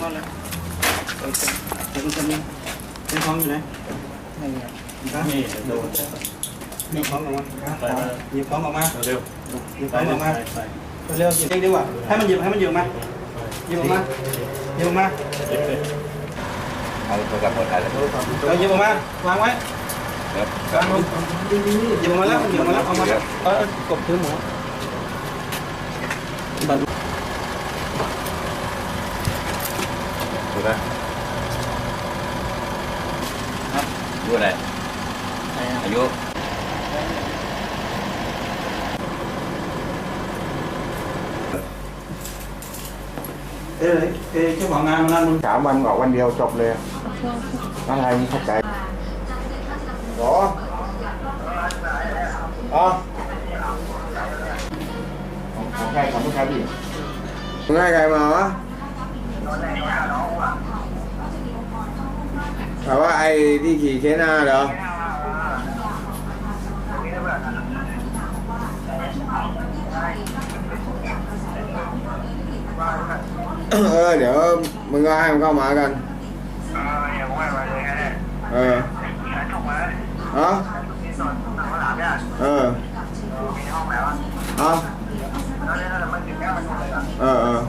นอนเลยเอเดี๋ยวคุณจะมีเป็นท้องอยู่ไหนไม่มีครับนี่โดนหยิบของออกมาไปมาหยิบของออกมาเร็วหยิบของออกมาเร็วหยิบเองดีกว่าให้มันหยิบให้มันหยิบมาหยิบออกมาหยิบออกมาเด็กเลยเอาโทรศัพท์ถ่ายแล้วเราหยิบออกมาวางไว้ครับวางลงหยิบออกมาแล้วหยิบออกมาแล้วเอามาแล้วเออเออกบถือหมูบัตร ถูกไหมครับดูอะไรอายุเอ้ยเอ้ยเจ้าของงานมานั่นมึงสามวันออกวันเดียวจบเลยอะไรมึงเข้าใจหรออ๋อของของใครของผู้ชายพี่มึงให้ใครมาวะ แต่ว่าไอ้ที่ขี่เคน่าเหรอเออเดี๋ยวมึงก็ให้มันเข้ามากัน เออฮะเออเอาเออเออ